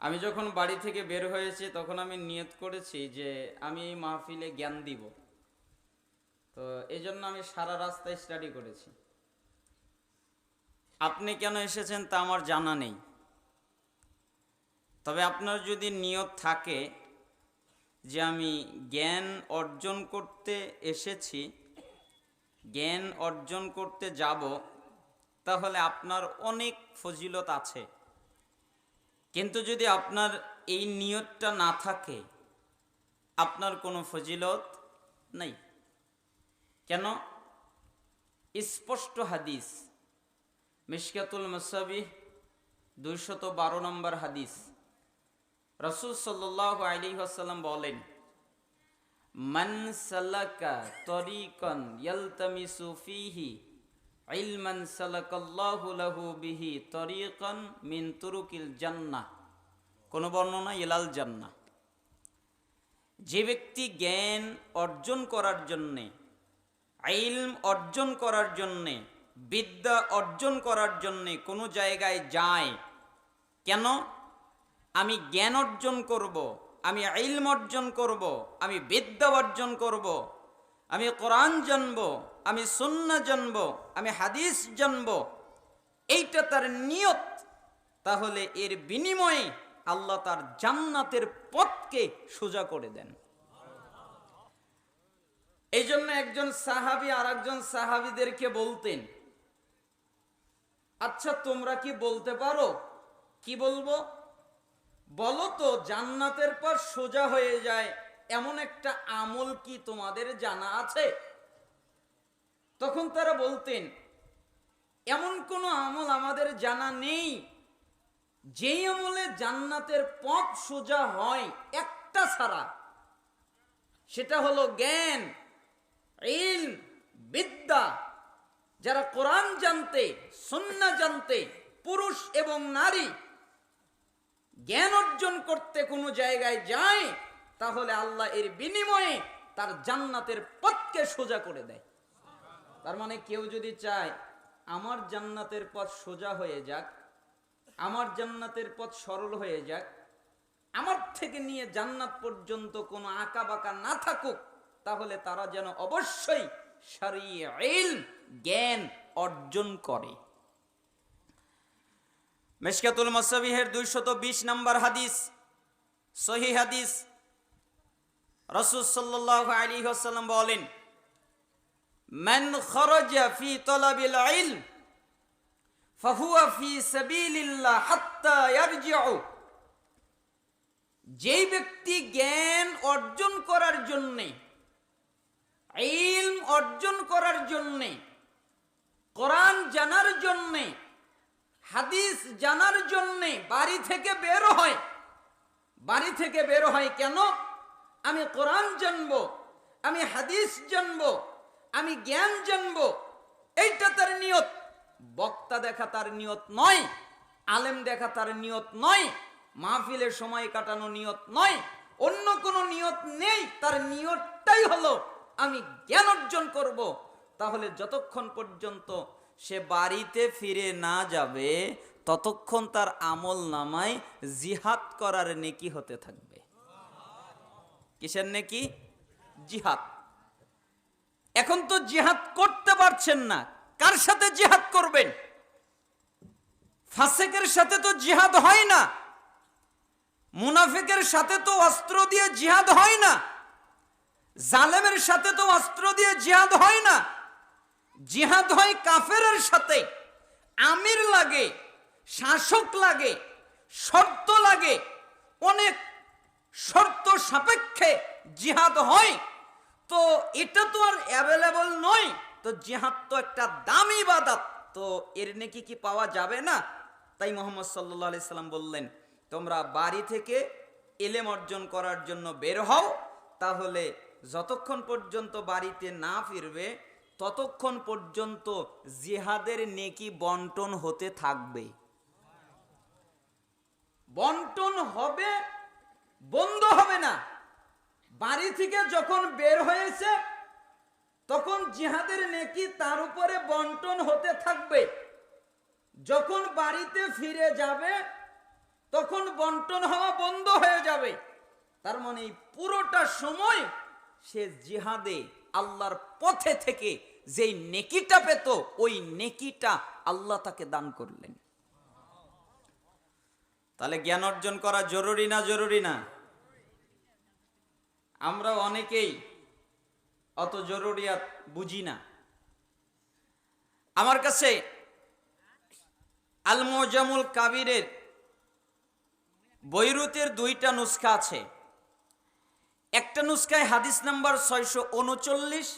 আমি যখন বাড়ি থেকে বের হয়েছি, তখন আমি নিয়ত করেছি যে আমি এই মাহফিলে জ্ঞান দিব। তো এই জন্য আমি সারা রাস্তায় স্টাডি করেছি। আপনি কেন এসেছেন তা আমার জানা নেই। তবে আপনার যদি নিয়ত থাকে যে আমি জ্ঞান অর্জন করতে এসেছি, জ্ঞান অর্জন করতে যাব, তাহলে আপনার অনেক ফজিলত আছে। কিন্তু যদি আপনার এই নিয়তটা না থাকে, আপনার কোনো ফজিলত নেই। কেন? স্পষ্ট হাদিস, মিশকাতুল মসাবি দুইশত বারো নম্বর হাদিস, রসুল সাল্লাহ আলী আসাল্লাম বলেন, মান সালাকা তরিকন ইয়ালতামিসু ফিহি ইলমান সালাকাল্লাহু লাহু বিহি তরিকন মিন তুরুকিল জান্নাহ। কোন বর্ণনা, ইলাল জান্নাহ। যে ব্যক্তি জ্ঞান অর্জন করার জন্যে, ইলম অর্জন করার জন্যে, বিদ্যা অর্জন করার জন্যে কোনো জায়গায় যায়, কেন? আমি জ্ঞান অর্জন করব, আমি ইলম অর্জন করব, আমি বিদ্যা অর্জন করব, আমি কোরআন জানব আমি সুন্না জানব, আমি হাদিস জানব। এইটা তার নিয়ত। তাহলে এর বিনিময়ে আল্লাহ তার জান্নাতের পথকে সোজা করে দেন। এই জন্য একজন সাহাবি আর একজন সাহাবিদেরকে বলতেন আচ্ছা তোমরা কি বলতে পারো? কি বলব? বলো তো, জান্নাতের পর সোজা হয়ে যায়, এমন একটা আমল কি তোমাদের জানা আছে? তখন তারা বলতেন, এমন কোনো আমল আমাদের জানা নেই। যেই আমলে জান্নাতের পথ সোজা হয় একটা ছাড়া। সেটা হলো জ্ঞান ইল বিদ্যা। যারা কোরআন জানতে, সন্না জানতে, পুরুষ এবং নারী, জ্ঞান অর্জন করতে কোনো জায়গায় যায়, তাহলে আল্লাহ এর বিনিময়ে তার জান্নাতের পথকে সোজা করে দেয়। তার মানে কেউ যদি চায়, আমার জান্নাতের পথ সোজা হয়ে যাক, আমার জান্নাতের পথ সরল হয়ে যাক, আমার থেকে নিয়ে জান্নাত পর্যন্ত কোনো আঁকা বাঁকা না থাকুক, তাহলে তারা যেন অবশ্যই সারিয়ে জ্ঞান অর্জন করে। মেশকাতুল মাসাবিহের দুইশত বিশ নম্বর হাদিস, সহি হাদিস, রসুল সাল্লাহ আলী হাসাল্লাম বলেন মান খরজা ফি তলাবিল ইলম ফাহুয়া ফি সাবিলিল্লাহ হাত্তা ইয়ারজিউ। যেই ব্যক্তি জ্ঞান অর্জন করার জন্যে, ইলম অর্জন করার জন্যে, কোরআন জানার জন্যে, হাদিস জানার জন্যে বাড়ি থেকে বের হয়, বাড়ি থেকে বের হয় কেন? আমি কোরআন জানব, আমি হাদিস জানব আমি জ্ঞান জানব। এইটা তার নিয়ত। বক্তা দেখা তার নিয়ত নয়, আলেম দেখা তার নিয়ত নয় মাহফিলের সময় কাটানো নিয়ত নয়, অন্য কোনো নিয়ত নেই, তার নিয়তটাই হলো, আমি জ্ঞান অর্জন করব। তাহলে যতক্ষণ পর্যন্ত সে বাড়িতে ফিরে না যাবে, ততক্ষণ তার আমল নামায় জিহাদ করার নেকি হতে থাকবে। কিসের নেকি? জিহাদ। এখন তো জিহাদ করতে পারছেন না। কার সাথে জিহাদ করবেন? ফাসেকের সাথে তো জিহাদ হয় না। মুনাফিকের সাথে তো অস্ত্র দিয়ে জিহাদ হয় না। জালেমের সাথে তো অস্ত্র দিয়ে জিহাদ হয় না। জিহাদ হয় কাফেরের সাথে। আমির লাগে, শাসক লাগে, শর্ত লাগে। অনেক শর্ত সাপেক্ষে জিহাদ হয়। তো এটা তো আর অ্যাভেলেবল নয়। তো জিহাদ তো একটা দামি বাদাত তো এর নাকি কি পাওয়া যাবে না? তাই মোহাম্মদ সাল্লাহ আলি সাল্লাম বললেন, তোমরা বাড়ি থেকে এলেম অর্জন করার জন্য বের হও। তাহলে যতক্ষণ পর্যন্ত বাড়িতে না ফিরবে, ততক্ষণ পর্যন্ত জিহাদের নেকি বন্টন হতে থাকবে। বন্টন হবে, বন্ধ হবে না। বাড়ি থেকে যখন বের হয়েছে, তখন জিহাদের নেকি তার উপরে বন্টন হতে থাকবে। যখন বাড়িতে ফিরে যাবে, তখন বন্টন হওয়া বন্ধ হয়ে যাবে। তার মানে পুরোটা সময় সে জিহাদে, আল্লাহর পথে থেকে যেই নেকিটা পেত, ওই নেকিটা আল্লাহ তাকে দান করলেন। তাহলে জ্ঞান অর্জন করা জরুরি না জরুরি না? আমরা অনেকেই অত জরুরিয়াত বুঝি না। আমার কাছে আল মোজামুল কাবিরের বৈরুতের দুইটা নুসখা আছে। একটা নুসখায় হাদিস নাম্বার ছয়শো উনচল্লিশ,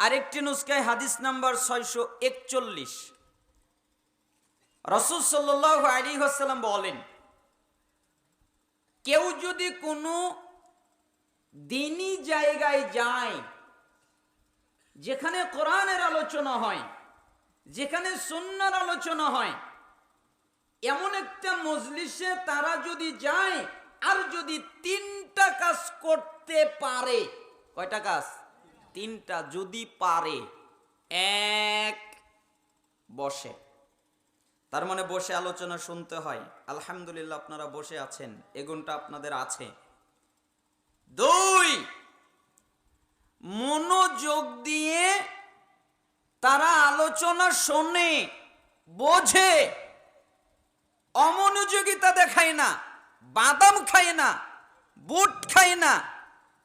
আরেকটি নুসখায় হাদিস নাম্বার ছয়শো একচল্লিশ। রসুল সাল্লাহ আলী বলেন, কেউ যদি কোনো দিনই জায়গায় যায়। যেখানে কোরআনের আলোচনা হয়, যেখানে সুন্নার আলোচনা হয়, এমন একটা মজলিসে তারা যদি যায়, আর যদি তিনটা কাজ করতে পারে, কয়টা কাজ? তিনটা যদি পারে, এক বসে। তার মানে বসে আলোচনা শুনতে হয়। আলহামদুলিল্লাহ আপনারা বসে আছেন এগুনটা আপনাদের আছে দুই মনোযোগ দিয়ে তারা আলোচনা শোনে, বোঝে, অমনোযোগিতা দেখায় না, বাদাম খায় না, বুট খায় না,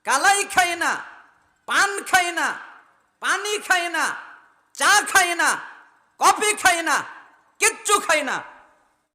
কালাই খায় না, পান খায় না, পানি খায় না, চা খায় না, কফি খায় না, কিচ্ছু খায় না।